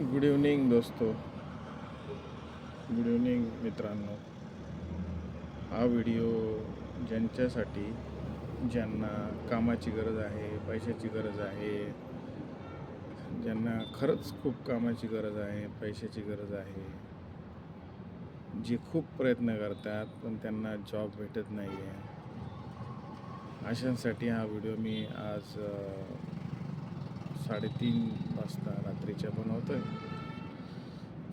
Good evening दोस्तो. Good evening मित्रांनो. हा व्हिडिओ ज्यांच्यासाठी ज्यांना कामाची गरज आहे पैशाची गरज आहे ज्यांना खरंच खूप कामाची गरज आहे पैशाची गरज आहे जे खूप प्रयत्न करतात पण त्यांना जॉब भेटत नाही आहे अशांसाठी हा व्हिडिओ मी आज साडेतीन वाजता रात्रीच्या बनवतो आहे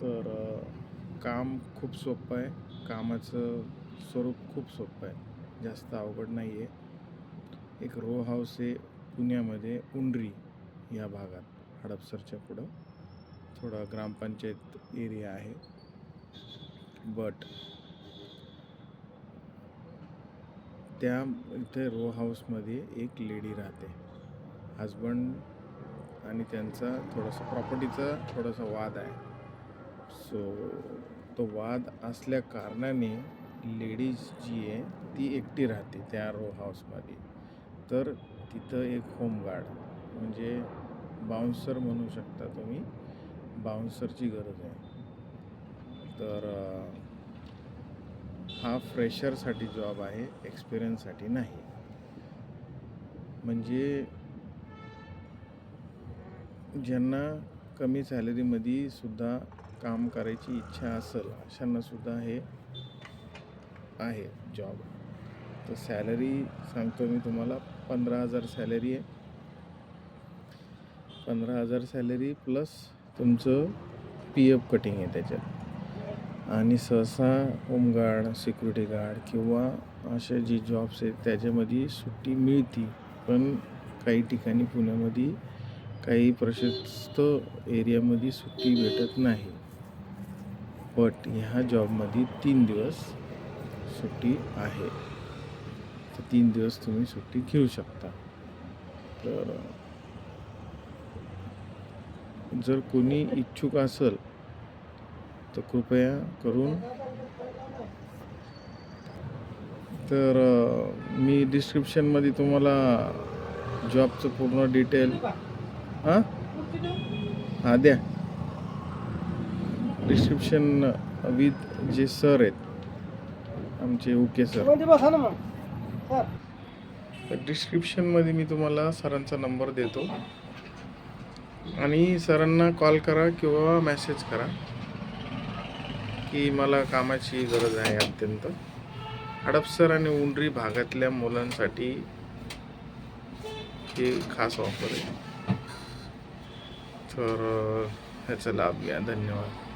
तर काम खूप सोपं आहे. कामाचं स्वरूप खूप सोपं आहे. जास्त अवघड नाही आहे एक रो हाऊस आहे पुण्यामध्ये उंडरी या भागात हडपसरच्या पुढं. थोडा ग्रामपंचायत एरिया आहे. बट त्या इथे रो हाऊसमध्ये एक लेडी राहते. हजबंड आणि त्यांचा थोडासा प्रॉपर्टीचा थोडासा वाद आहे. सो तो वाद असल्या कारणाने लेडीज जी आहे ती एकटी राहते त्या रो हाऊसमध्ये तर तिथं एक होमगार्ड म्हणजे बाउन्सर म्हणू शकता तुम्ही. बाउन्सरची गरज आहे. तर हा फ्रेशरसाठी जॉब आहे एक्सपिरियन्ससाठी नाही. म्हणजे ज्यांना कमी सॅलरीमध्ये सुद्धा काम करायची इच्छा असेल अशांना सुद्धा हे आहे जॉब तर सॅलरी सांगतो मी तुम्हाला पंधरा हजार सॅलरी आहे. पंधरा हजार सॅलरी प्लस तुमचं पी एफ कटिंग आहे त्याच्यात. आणि सहसा होमगार्ड सिक्युरिटी गार्ड किंवा अशा जी जॉब्स आहेत त्याच्यामध्ये सुट्टी मिळती. पण काही ठिकाणी पुण्यामध्ये काही प्रशस्त एरियामध्ये सुट्टी भेटत नाही. बट ह्या जॉबमध्ये तीन दिवस सुट्टी आहे. तर तीन दिवस तुम्ही सुट्टी घेऊ शकता. तर जर कोणी इच्छुक असेल तर कृपया करून तर मी डिस्क्रिप्शनमध्ये तुम्हाला जॉबचं पूर्ण डिटेल हां? हां द्या. डिस्क्रिप्शन विथ जे सर आहेत. आमचे ओके सरमध्ये बसा ना मग. सर तर डिस्क्रिप्शनमध्ये मी तुम्हाला सरांचा नंबर देतो. आणि सरांना कॉल करा किंवा मेसेज करा की मला कामाची गरज आहे अत्यंत. हडपसर आणि उंडरी भागातल्या मुलांसाठी हे खास ऑफर आहे. तर ह्याचा लाभ घ्या. धन्यवाद.